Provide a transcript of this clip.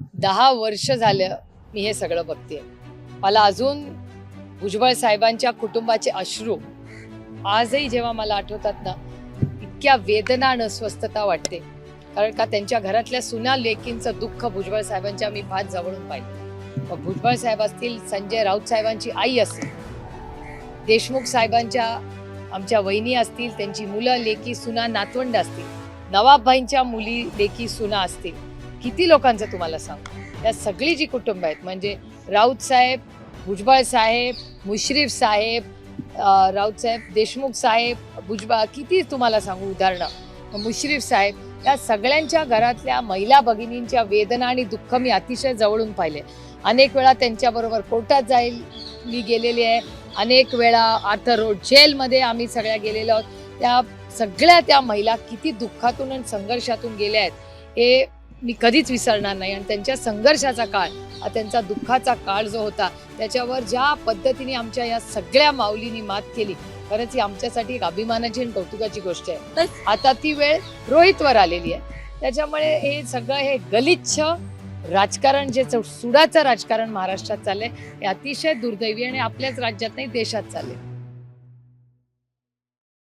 दहा वर्ष झालं मी हे सगळं बघते मला अजून भुजबळ साहेबांच्या कुटुंबाचे अश्रू आजही जेव्हा मला आठवतात ना इतक्या वेदना आणि अस्वस्थता वाटते. कारण का त्यांच्या घरातल्या सुना लेकींचं दुःख भुजबळ साहेबांच्या मी फार जवळून पाहिलं. मग भुजबळ साहेब असतील संजय राऊत साहेबांची आई असेल देशमुख साहेबांच्या आमच्या वहिनी असतील त्यांची मुलं लेकी सुना नातवंड असतील नवाबभाईंच्या मुली लेकी सुना असतील किती लोकांचं तुम्हाला सांगू? या सगळी जी कुटुंब आहेत म्हणजे राऊत साहेब भुजबळ साहेब मुश्रीफ साहेब राऊत साहेब देशमुख साहेब भुजबळ किती तुम्हाला सांगू उदाहरणं? मुश्रीफ साहेब या सगळ्यांच्या घरातल्या महिला भगिनींच्या वेदना आणि दुःख मी अतिशय जवळून पाहिले. अनेक वेळा त्यांच्याबरोबर कोर्टात जाईल मी गेलेली आहे. अनेक वेळा आर्थर रोड जेलमध्ये आम्ही सगळ्या गेलेलो आहोत. त्या सगळ्या त्या महिला किती दुःखातून आणि संघर्षातून गेल्या आहेत हे मी कधीच विसरणार नाही. आणि त्यांच्या संघर्षाचा काळ हा त्यांचा दुःखाचा काळ जो होता त्याच्यावर ज्या पद्धतीने आमच्या या सगळ्या माऊलींनी मात केली खरंच ही आमच्यासाठी एक अभिमानाची आणि कौतुकाची गोष्ट आहे. आता ती वेळ रोहितवर आलेली आहे. त्याच्यामुळे हे सगळं हे गलिच्छ राजकारण जे सुडाचं राजकारण महाराष्ट्रात चाललंय हे अतिशय दुर्दैवी आणि आपल्याच राज्यात नाही देशात चाललंय.